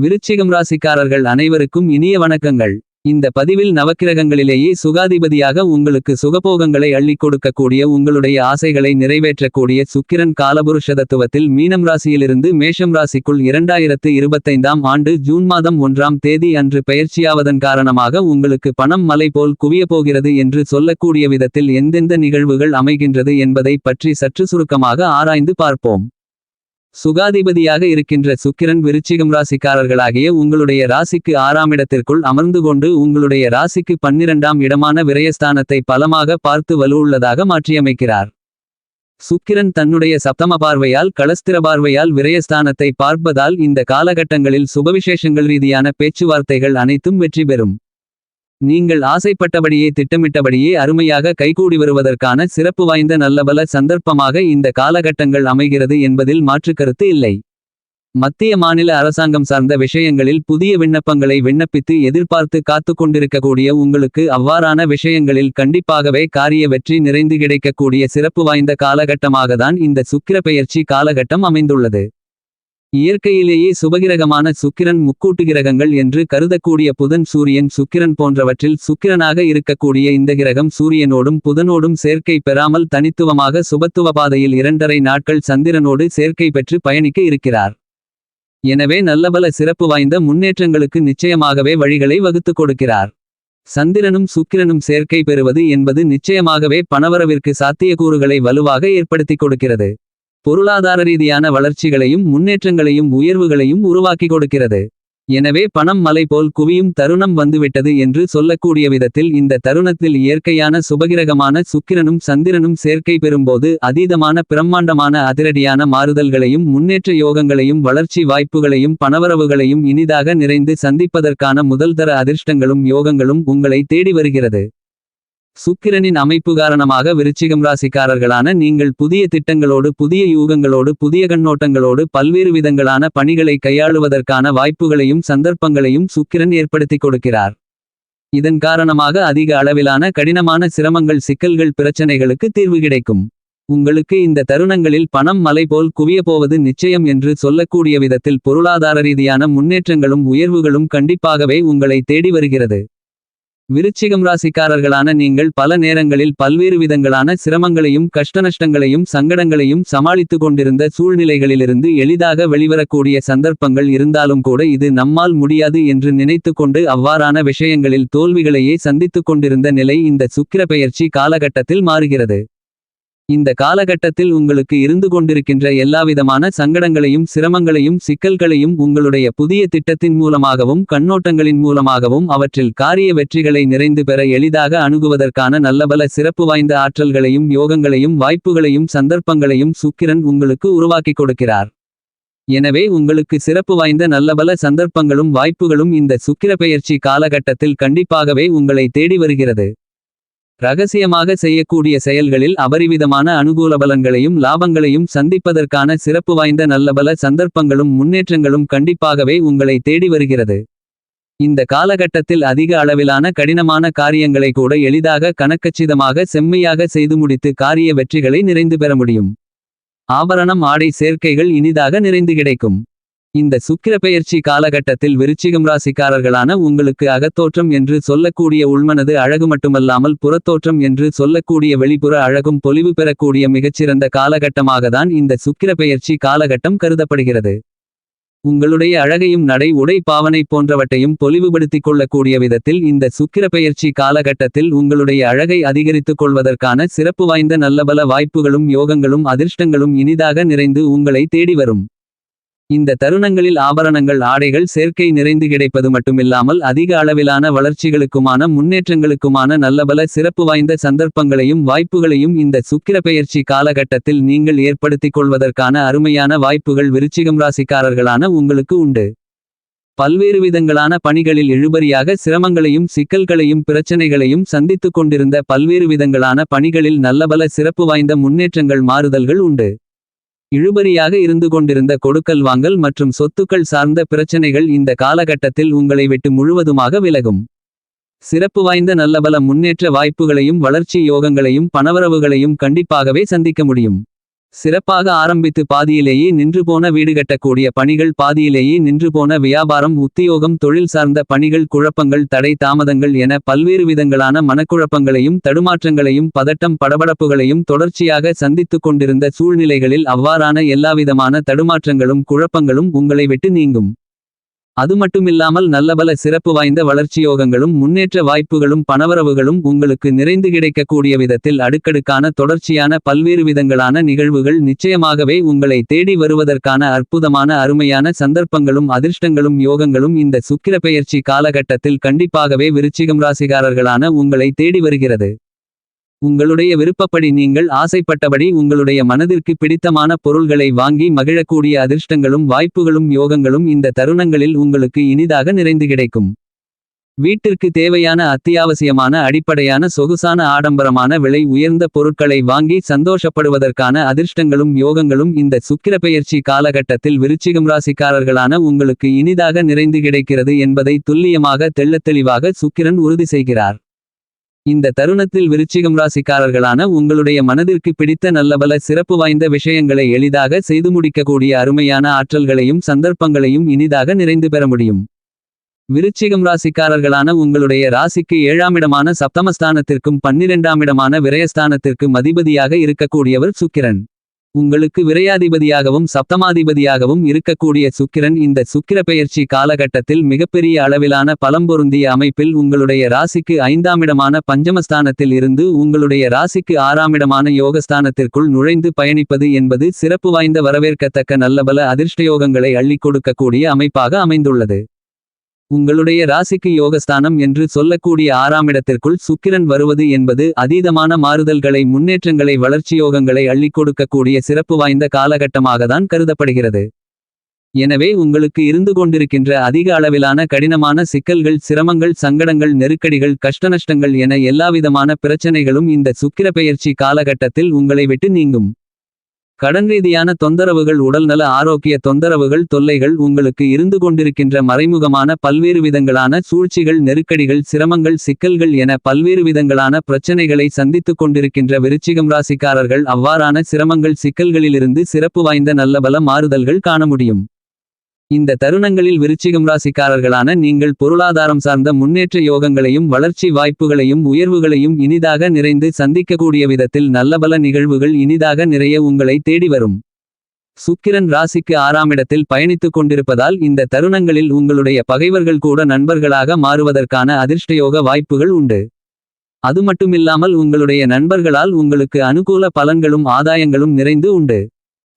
விருச்சிகம் ராசிக்காரர்கள் அனைவருக்கும் இனிய வணக்கங்கள். இந்த பதிவில் நவக்கிரகங்களிலேயே சுகாதிபதியாக உங்களுக்கு சுகபோகங்களை அள்ளிக் கொடுக்கக்கூடிய உங்களுடைய ஆசைகளை நிறைவேற்றக்கூடிய சுக்கிரன் காலபுருஷதத்துவத்தில் மீனம் ராசியிலிருந்து மேஷம் ராசிக்குள் இரண்டாயிரத்து இருபத்தைந்தாம் ஆண்டு ஜூன் மாதம் ஒன்றாம் தேதி அன்று பெயர்ச்சியாவதன் காரணமாக உங்களுக்கு பணம் மலை போல் குவிய போகிறது என்று சொல்லக்கூடிய விதத்தில் எந்தெந்த நிகழ்வுகள் அமைகின்றது என்பதை பற்றி சற்று சுருக்கமாக ஆராய்ந்து பார்ப்போம். சுகாதிபதியாக இருக்கின்ற சுக்கிரன் விருச்சிகம் ராசிக்காரர்களாகிய உங்களுடைய ராசிக்கு ஆறாம் இடத்திற்குள் அமர்ந்து கொண்டு உங்களுடைய ராசிக்கு பன்னிரண்டாம் இடமான விரயஸ்தானத்தை பலமாக பார்த்து வலுவுள்ளதாக மாற்றியமைக்கிறார். சுக்கிரன் தன்னுடைய சப்தம பார்வையால் களஸ்திர பார்வையால் விரயஸ்தானத்தை பார்ப்பதால் இந்த காலகட்டங்களில் சுபவிசேஷங்கள் ரீதியான பேச்சுவார்த்தைகள் அனைத்தும் வெற்றி பெறும். நீங்கள் ஆசைப்பட்டபடியே திட்டமிட்டபடியே அருமையாக கைகூடி வருவதற்கான சிறப்பு வாய்ந்த நல்லபல சந்தர்ப்பமாக இந்த காலகட்டங்கள் அமைகிறது என்பதில் மாற்றுக்கருத்து இல்லை. மத்திய மாநில அரசாங்கம் சார்ந்த விஷயங்களில் புதிய விண்ணப்பங்களை விண்ணப்பித்து எதிர்பார்த்து காத்து கொண்டிருக்கக்கூடிய உங்களுக்கு அவ்வாறான விஷயங்களில் கண்டிப்பாகவே காரிய வெற்றி நிறைந்து கிடைக்கக்கூடிய சிறப்பு வாய்ந்த காலகட்டமாகத்தான் இந்த சுக்கிர பெயர்ச்சி காலகட்டம் அமைந்துள்ளது. இயற்கையிலேயே சுபகிரகமான சுக்கிரன் முக்கூட்டு கிரகங்கள் என்று கருதக்கூடிய புதன் சூரியன் சுக்கிரன் போன்றவற்றில் சுக்கிரனாக இருக்கக்கூடிய இந்த கிரகம் சூரியனோடும் புதனோடும் சேர்க்கை பெறாமல் தனித்துவமாக சுபத்துவ பாதையில் இரண்டரை நாட்கள் சந்திரனோடு சேர்க்கை பெற்று பயணிக்க இருக்கிறார். எனவே நல்லபல சிறப்பு வாய்ந்த முன்னேற்றங்களுக்கு நிச்சயமாகவே வழிகளை வகுத்துக் கொடுக்கிறார். சந்திரனும் சுக்கிரனும் சேர்க்கை பெறுவது என்பது நிச்சயமாகவே பணவரவிற்கு சாத்தியக்கூறுகளை வலுவாக ஏற்படுத்திக் கொடுக்கிறது. பொருளாதார ரீதியான வளர்ச்சிகளையும் முன்னேற்றங்களையும் உயர்வுகளையும் உருவாக்கி கொடுக்கிறது. எனவே பணம் மலை போல் குவியும் தருணம் வந்துவிட்டது என்று சொல்லக்கூடிய விதத்தில் இந்த தருணத்தில் இயற்கையான சுபகிரகமான சுக்கிரனும் சந்திரனும் சேர்க்கை பெறும்போது அதீதமான பிரம்மாண்டமான அதிரடியான மாறுதல்களையும் முன்னேற்ற யோகங்களையும் வளர்ச்சி வாய்ப்புகளையும் பணவரவுகளையும் இனிதாக நிறைந்து சந்திப்பதற்கான முதல்தர அதிர்ஷ்டங்களும் யோகங்களும் உங்களை தேடி வருகிறது. சுக்கிரனின் அமைப்பு காரணமாக விருச்சிகம் ராசிக்காரர்களான நீங்கள் புதிய திட்டங்களோடு புதிய யூகங்களோடு புதிய கண்ணோட்டங்களோடு பல்வேறு விதங்களான பணிகளை கையாளுவதற்கான வாய்ப்புகளையும் சந்தர்ப்பங்களையும் சுக்கிரன் ஏற்படுத்திக் கொடுக்கிறார். இதன் காரணமாக அதிக அளவிலான கடினமான சிரமங்கள் சிக்கல்கள் பிரச்சனைகளுக்கு தீர்வு கிடைக்கும். உங்களுக்கு இந்த தருணங்களில் பணம் மலை போல் குவிய போவது நிச்சயம் என்று சொல்லக்கூடிய விதத்தில் பொருளாதார ரீதியான முன்னேற்றங்களும் உயர்வுகளும் கண்டிப்பாகவே உங்களை தேடி வருகிறது. விருச்சிகம் ராசிக்காரர்களான நீங்கள் பல நேரங்களில் பல்வேறு விதங்களான சிரமங்களையும் கஷ்டநஷ்டங்களையும் சங்கடங்களையும் சமாளித்து கொண்டிருந்த சூழ்நிலைகளிலிருந்து எளிதாக வெளிவரக்கூடிய சந்தர்ப்பங்கள் இருந்தாலும் கூட இது நம்மால் முடியாது என்று நினைத்து கொண்டு அவ்வாறான விஷயங்களில் தோல்விகளையே சந்தித்துக் கொண்டிருந்த நிலை இந்த சுக்கிர பெயர்ச்சி காலகட்டத்தில் மாறுகிறது. இந்த காலகட்டத்தில் உங்களுக்கு இருந்து கொண்டிருக்கின்ற எல்லாவிதமான சங்கடங்களையும் சிரமங்களையும் சிக்கல்களையும் உங்களுடைய புதிய திட்டத்தின் மூலமாகவும் கண்ணோட்டங்களின் மூலமாகவும் அவற்றில் காரிய வெற்றிகளை நிறைந்து பெற எளிதாக அணுகுவதற்கான நல்லபல சிறப்பு வாய்ந்த ஆற்றல்களையும் யோகங்களையும் வாய்ப்புகளையும் சந்தர்ப்பங்களையும் சுக்கிரன் உங்களுக்கு உருவாக்கிக் கொடுக்கிறார். எனவே உங்களுக்கு சிறப்பு வாய்ந்த நல்லபல சந்தர்ப்பங்களும் வாய்ப்புகளும் இந்த சுக்கிர பெயர்ச்சி காலகட்டத்தில் கண்டிப்பாகவே உங்களை தேடி வருகிறது. ரகசியமாக செய்யக்கூடிய செயல்களில் அபரிவிதமான அனுகூல பலன்களையும் லாபங்களையும் சந்திப்பதற்கான சிறப்பு வாய்ந்த நல்லபல சந்தர்ப்பங்களும் முன்னேற்றங்களும் கண்டிப்பாகவே உங்களை தேடி வருகிறது. இந்த காலகட்டத்தில் அதிக அளவிலான கடினமான காரியங்களை கூட எளிதாக கணக்கச்சிதமாக செம்மையாக செய்து முடித்து காரிய வெற்றிகளை நிறைந்து பெற முடியும். ஆபரணம் ஆடை சேர்க்கைகள் இனிதாக நிறைந்து கிடைக்கும். இந்த சுக்கிர பெயர்ச்சி காலகட்டத்தில் விருச்சிகம் ராசிக்காரர்களான உங்களுக்கு அகத்தோற்றம் என்று சொல்லக்கூடிய உள்மனது அழகு மட்டுமல்லாமல் புறத்தோற்றம் என்று சொல்லக்கூடிய வெளிப்புற அழகும் பொலிவு பெறக்கூடிய மிகச்சிறந்த காலகட்டமாகத்தான் இந்த சுக்கிர பெயர்ச்சி காலகட்டம் கருதப்படுகிறது. உங்களுடைய அழகையும் நடை உடை பாவனை போன்றவற்றையும் பொலிவுபடுத்திக் கொள்ளக்கூடிய விதத்தில் இந்த சுக்கிர பெயர்ச்சி காலகட்டத்தில் உங்களுடைய அழகை அதிகரித்துக் கொள்வதற்கான சிறப்பு வாய்ந்த நல்லபல வாய்ப்புகளும் யோகங்களும் அதிர்ஷ்டங்களும் இனிதாக நிறைந்து உங்களை தேடி வரும். இந்த தருணங்களில் ஆபரணங்கள் ஆடைகள் சேர்க்கை நிறைந்து கிடைப்பது மட்டுமில்லாமல் அதிக அளவிலான வளர்ச்சிகளுக்குமான முன்னேற்றங்களுக்குமான நல்லபல சிறப்பு வாய்ந்த சந்தர்ப்பங்களையும் வாய்ப்புகளையும் இந்த சுக்கிர பெயர்ச்சி காலகட்டத்தில் நீங்கள் ஏற்படுத்திக் கொள்வதற்கான அருமையான வாய்ப்புகள் விருச்சிகம் ராசிக்காரர்களான உங்களுக்கு உண்டு. பல்வேறு விதங்களான பணிகளில் இழுபறியாக சிரமங்களையும் சிக்கல்களையும் பிரச்சனைகளையும் சந்தித்துக் கொண்டிருந்த பல்வேறு விதங்களான பணிகளில் நல்லபல சிறப்பு வாய்ந்த முன்னேற்றங்கள் மாறுதல்கள் உண்டு. இழுபறியாக இருந்து கொண்டிருந்த கொடுக்கல் வாங்கல் மற்றும் சொத்துக்கள் சார்ந்த பிரச்சனைகள் இந்த காலகட்டத்தில் உங்களை விட்டு முழுவதுமாக விலகும். சிறப்பு வாய்ந்த நல்லபல முன்னேற்ற வாய்ப்புகளையும் வளர்ச்சி யோகங்களையும் பணவரவுகளையும் கண்டிப்பாகவே சந்திக்க முடியும். சிறப்பாக ஆரம்பித்து பாதியிலேயே நின்று போன வீடு கட்டக்கூடிய பணிகள் பாதியிலேயே நின்று போன வியாபாரம் உத்தியோகம் தொழில் சார்ந்த பணிகள் குழப்பங்கள் தடை தாமதங்கள் என பல்வேறு விதங்களான மனக்குழப்பங்களையும் தடுமாற்றங்களையும் பதட்டம் படபடப்புகளையும் தொடர்ச்சியாக சந்தித்துக் கொண்டிருந்த சூழ்நிலைகளில் அவ்வாறான எல்லாவிதமான தடுமாற்றங்களும் குழப்பங்களும் உங்களை விட்டு நீங்கும். அது மட்டுமில்லாமல் நல்லபல சிறப்பு வாய்ந்த வளர்ச்சியோகங்களும் முன்னேற்ற வாய்ப்புகளும் பணவரவுகளும் உங்களுக்கு நிறைந்து கிடைக்கக்கூடிய விதத்தில் அடுக்கடுக்கான தொடர்ச்சியான பல்வேறு விதங்களான நிகழ்வுகள் நிச்சயமாகவே உங்களை தேடி வருவதற்கான அற்புதமான அருமையான சந்தர்ப்பங்களும் அதிர்ஷ்டங்களும் யோகங்களும் இந்த சுக்கிர பெயர்ச்சி காலகட்டத்தில் கண்டிப்பாகவே விருச்சிகம் ராசிகாரர்களான உங்களை தேடி வருகிறது. உங்களுடைய விருப்பப்படி நீங்கள் ஆசைப்பட்டபடி உங்களுடைய மனதிற்கு பிடித்தமான பொருள்களை வாங்கி மகிழக்கூடிய அதிர்ஷ்டங்களும் வாய்ப்புகளும் யோகங்களும் இந்த தருணங்களில் உங்களுக்கு இனிதாக நிறைந்து கிடைக்கும். வீட்டிற்கு தேவையான அத்தியாவசியமான அடிப்படையான சொகுசான ஆடம்பரமான விலை உயர்ந்த பொருட்களை வாங்கி சந்தோஷப்படுவதற்கான அதிர்ஷ்டங்களும் யோகங்களும் இந்த சுக்கிரப்பெயர்ச்சி காலகட்டத்தில் விருச்சிகம் ராசிக்காரர்களான உங்களுக்கு இனிதாக நிறைந்து கிடைக்கிறது என்பதை துல்லியமாக தெள்ளத்தெளிவாக சுக்கிரன் உறுதி செய்கிறார். இந்த தருணத்தில் விருச்சிகம் ராசிக்காரர்களான உங்களுடைய மனதிற்கு பிடித்த நல்லபல சிறப்பு வாய்ந்த விஷயங்களை எளிதாக செய்து முடிக்கக்கூடிய அருமையான ஆற்றல்களையும் சந்தர்ப்பங்களையும் இனிதாக நிறைந்து பெற முடியும். விருச்சிகம் ராசிக்காரர்களான உங்களுடைய ராசிக்கு ஏழாமிடமான சப்தமஸ்தானத்திற்கும் பன்னிரெண்டாமிடமான விரயஸ்தானத்திற்கும் மதிபதியாக இருக்கக்கூடியவர் சுக்கிரன். உங்களுக்கு விரையாதிபதியாகவும் சப்தமாதிபதியாகவும் இருக்கக்கூடிய சுக்கிரன் இந்த சுக்கிர பெயர்ச்சி காலகட்டத்தில் மிகப்பெரிய அளவிலான பலம்பொருந்திய அமைப்பில் உங்களுடைய ராசிக்கு ஐந்தாமிடமான பஞ்சமஸ்தானத்தில் இருந்து உங்களுடைய ராசிக்கு ஆறாமிடமான யோகஸ்தானத்திற்குள் நுழைந்து பயணிப்பது என்பது சிறப்பு வாய்ந்த வரவேற்கத்தக்க நல்லபல அதிர்ஷ்டயோகங்களை அள்ளிக் கொடுக்கக்கூடிய அமைப்பாக அமைந்துள்ளது. உங்களுடைய ராசிக்கு யோகஸ்தானம் என்று சொல்லக்கூடிய ஆறாமிடத்திற்குள் சுக்கிரன் வருவது என்பது அதீதமான மாறுதல்களை முன்னேற்றங்களை வளர்ச்சியோகங்களை அள்ளிக் கொடுக்கக்கூடிய சிறப்பு வாய்ந்த காலகட்டமாகத்தான் கருதப்படுகிறது. எனவே உங்களுக்கு இருந்து கொண்டிருக்கின்ற அதிக அளவிலான கடினமான சிக்கல்கள் சிரமங்கள் சங்கடங்கள் நெருக்கடிகள் கஷ்டநஷ்டங்கள் என எல்லாவிதமான பிரச்சனைகளும் இந்த சுக்கிர பெயர்ச்சி காலகட்டத்தில் உங்களை விட்டு நீங்கும். கடன் ரீதியான தொந்தரவுகள் உடல்நல ஆரோக்கிய தொந்தரவுகள் தொல்லைகள் உங்களுக்கு இருந்து கொண்டிருக்கின்ற மறைமுகமான பல்வேறு விதங்களான சூழ்ச்சிகள் நெருக்கடிகள் சிரமங்கள் சிக்கல்கள் என பல்வேறு விதங்களான பிரச்சனைகளை சந்தித்துக் கொண்டிருக்கின்ற விருச்சிகம் ராசிக்காரர்கள் அவ்வாறான சிரமங்கள் சிக்கல்களிலிருந்து சிறப்பு வாய்ந்த நல்லபல மாறுதல்கள் காண முடியும். இந்த தருணங்களில் விருச்சிகம் ராசிக்காரர்களான நீங்கள் பொருளாதாரம் சார்ந்த முன்னேற்ற யோகங்களையும் வளர்ச்சி வாய்ப்புகளையும் உயர்வுகளையும் இனிதாக நிறைந்து சந்திக்கக்கூடிய விதத்தில் நல்லபல நிகழ்வுகள் இனிதாக நிறைய உங்களை தேடி வரும். சுக்கிரன் ராசிக்கு ஆறாமிடத்தில் பயணித்துக் கொண்டிருப்பதால் இந்த தருணங்களில் உங்களுடைய பகைவர்கள் கூட நண்பர்களாக மாறுவதற்கான அதிர்ஷ்டயோக வாய்ப்புகள் உண்டு. அது மட்டுமில்லாமல் உங்களுடைய நண்பர்களால் உங்களுக்கு அனுகூல பலன்களும் ஆதாயங்களும் நிறைந்து உண்டு.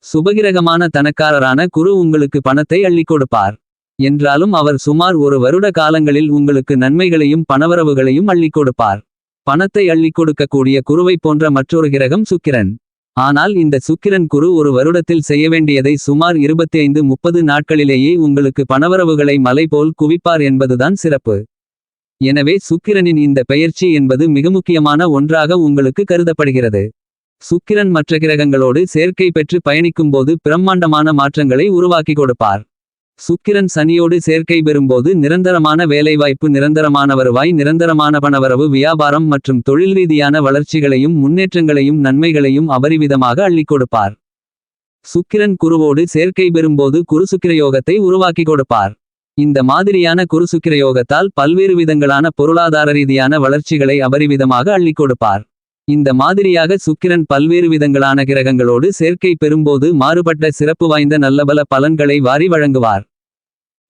சுபகிரகமான தனக்காரரான குரு உங்களுக்கு பணத்தை அள்ளிக் கொடுப்பார் என்றாலும் அவர் சுமார் ஒரு வருட காலங்களில் உங்களுக்கு நன்மைகளையும் பணவரவுகளையும் அள்ளிக் கொடுப்பார் பணத்தை அள்ளிக் கொடுக்கக்கூடிய குருவை போன்ற மற்றொரு கிரகம் சுக்கிரன். ஆனால் இந்த சுக்கிரன் குரு ஒரு வருடத்தில் செய்ய வேண்டியதை சுமார் 25 முப்பது நாட்களிலேயே உங்களுக்கு பணவரவுகளை மலை போல் குவிப்பார் என்பதுதான் சிறப்பு. எனவே சுக்கிரனின் இந்த பெயர்ச்சி என்பது மிக முக்கியமான ஒன்றாக உங்களுக்கு கருதப்படுகிறது. சுக்கிரன் மற்ற கிரகங்களோடு சேர்க்கை பெற்று பயணிக்கும்போது பிரம்மாண்டமான மாற்றங்களை உருவாக்கி கொடுப்பார். சுக்கிரன் சனியோடு சேர்க்கை பெறும்போது நிரந்தரமான வேலைவாய்ப்பு நிரந்தரமான வருவாய் நிரந்தரமான பணவரவு வியாபாரம் மற்றும் தொழில் ரீதியான வளர்ச்சிகளையும் முன்னேற்றங்களையும் நன்மைகளையும் அபரிவிதமாக அள்ளிக் கொடுப்பார். சுக்கிரன் குருவோடு சேர்க்கை பெறும்போது குருசுக்கிரயோகத்தை உருவாக்கி கொடுப்பார். இந்த மாதிரியான குருசுக்கிரயோகத்தால் பல்வேறு விதங்களான பொருளாதார ரீதியான வளர்ச்சிகளை அபரிவிதமாக அள்ளிக் கொடுப்பார். இந்த மாதிரியாக சுக்கிரன் பல்வேறு விதங்களான கிரகங்களோடு சேர்க்கை பெறும்போது மாறுபட்ட சிறப்பு வாய்ந்த நல்லபல பலன்களை வாரி வழங்குவார்.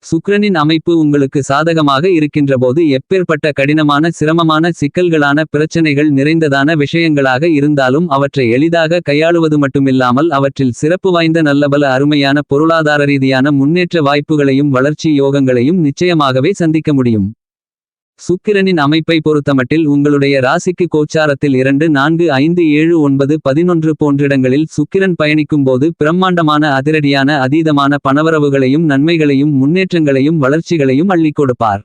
சுக்கிரனின் அமைப்பு உங்களுக்கு சாதகமாக இருக்கின்றபோது எப்பேற்பட்ட கடினமான சிரமமான சிக்கல்களான பிரச்சனைகள் நிறைந்ததான விஷயங்களாக இருந்தாலும் அவற்றை எளிதாக கையாளுவது மட்டுமில்லாமல் அவற்றில் சிறப்பு வாய்ந்த நல்லபல அருமையான பொருளாதார ரீதியான முன்னேற்ற வாய்ப்புகளையும் வளர்ச்சி யோகங்களையும் நிச்சயமாகவே சந்திக்க முடியும். சுக்கிரனின் அமைப்பை பொறுத்தமட்டில் உங்களுடைய ராசிக்கு கோச்சாரத்தில் இரண்டு நான்கு ஐந்து ஏழு ஒன்பது பதினொன்று போன்றிடங்களில் சுக்கிரன் பயணிக்கும்போது பிரம்மாண்டமான அதிரடியான அதீதமான பணவரவுகளையும் நன்மைகளையும் முன்னேற்றங்களையும் வளர்ச்சிகளையும் அள்ளிக் கொடுப்பார்.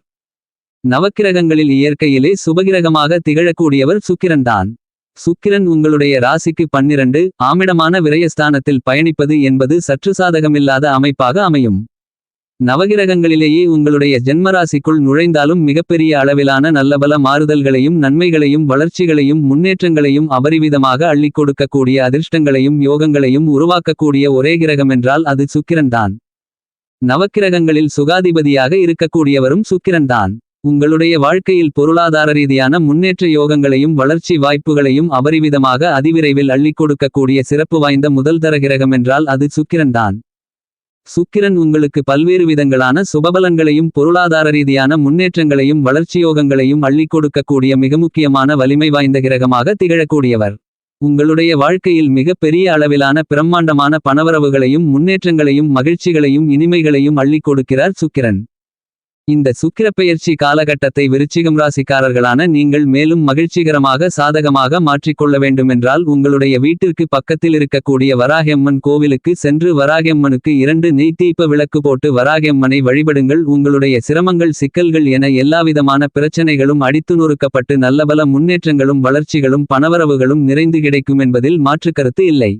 நவக்கிரகங்களில் இயற்கையிலே சுபகிரகமாக திகழக்கூடியவர் சுக்கிரன்தான் சுக்கிரன் உங்களுடைய ராசிக்கு பன்னிரண்டு ஆமிடமான விரயஸ்தானத்தில் பயணிப்பது என்பது சற்று சாதகமில்லாத அமைப்பாக அமையும். நவகிரகங்களிலேயே உங்களுடைய ஜென்மராசிக்குள் நுழைந்தாலும் மிகப்பெரிய அளவிலான நல்லபல மாறுதல்களையும் நன்மைகளையும் வளர்ச்சிகளையும் முன்னேற்றங்களையும் அபரிவிதமாக அள்ளிக் கொடுக்கக்கூடிய அதிர்ஷ்டங்களையும் யோகங்களையும் உருவாக்கக்கூடிய ஒரே கிரகமென்றால் அது சுக்கிரன்தான் நவக்கிரகங்களில் சுகாதிபதியாக இருக்கக்கூடியவரும் சுக்கிரன்தான் உங்களுடைய வாழ்க்கையில் பொருளாதார ரீதியான முன்னேற்ற யோகங்களையும் வளர்ச்சி வாய்ப்புகளையும் அபரிவிதமாக அதிவிரைவில் அள்ளிக் கொடுக்கக்கூடிய சிறப்பு வாய்ந்த முதல் தர கிரகமென்றால் அது சுக்கிரன்தான் சுக்கிரன் உங்களுக்கு பல்வேறு விதங்களான சுபபலன்களையும் பொருளாதார ரீதியான முன்னேற்றங்களையும் வளர்ச்சியோகங்களையும் அள்ளிக் கொடுக்கக்கூடிய மிக முக்கியமான வலிமை வாய்ந்த கிரகமாக திகழக்கூடியவர். உங்களுடைய வாழ்க்கையில் மிக பெரிய அளவிலான பிரம்மாண்டமான பணவரவுகளையும் முன்னேற்றங்களையும் மகிழ்ச்சிகளையும் இனிமைகளையும் அள்ளிக் கொடுக்கிறார் சுக்கிரன். இந்த சுக்கிரப்பெயர்ச்சி காலகட்டத்தை விருச்சிகம் ராசிக்காரர்களான நீங்கள் மேலும் மகிழ்ச்சிகரமாக சாதகமாக மாற்றிக்கொள்ள வேண்டுமென்றால் உங்களுடைய வீட்டிற்கு பக்கத்தில் இருக்கக்கூடிய வராகியம்மன் கோவிலுக்கு சென்று வராகியம்மனுக்கு இரண்டு நெய்த்தீப்ப விளக்கு போட்டு வராகியம்மனை வழிபடுங்கள். உங்களுடைய சிரமங்கள் சிக்கல்கள் என எல்லாவிதமான பிரச்சனைகளும் அடித்து நொறுக்கப்பட்டு நல்லபல முன்னேற்றங்களும் வளர்ச்சிகளும் பணவரவுகளும் நிறைந்து கிடைக்கும் என்பதில் மாற்றுக்கருத்து இல்லை.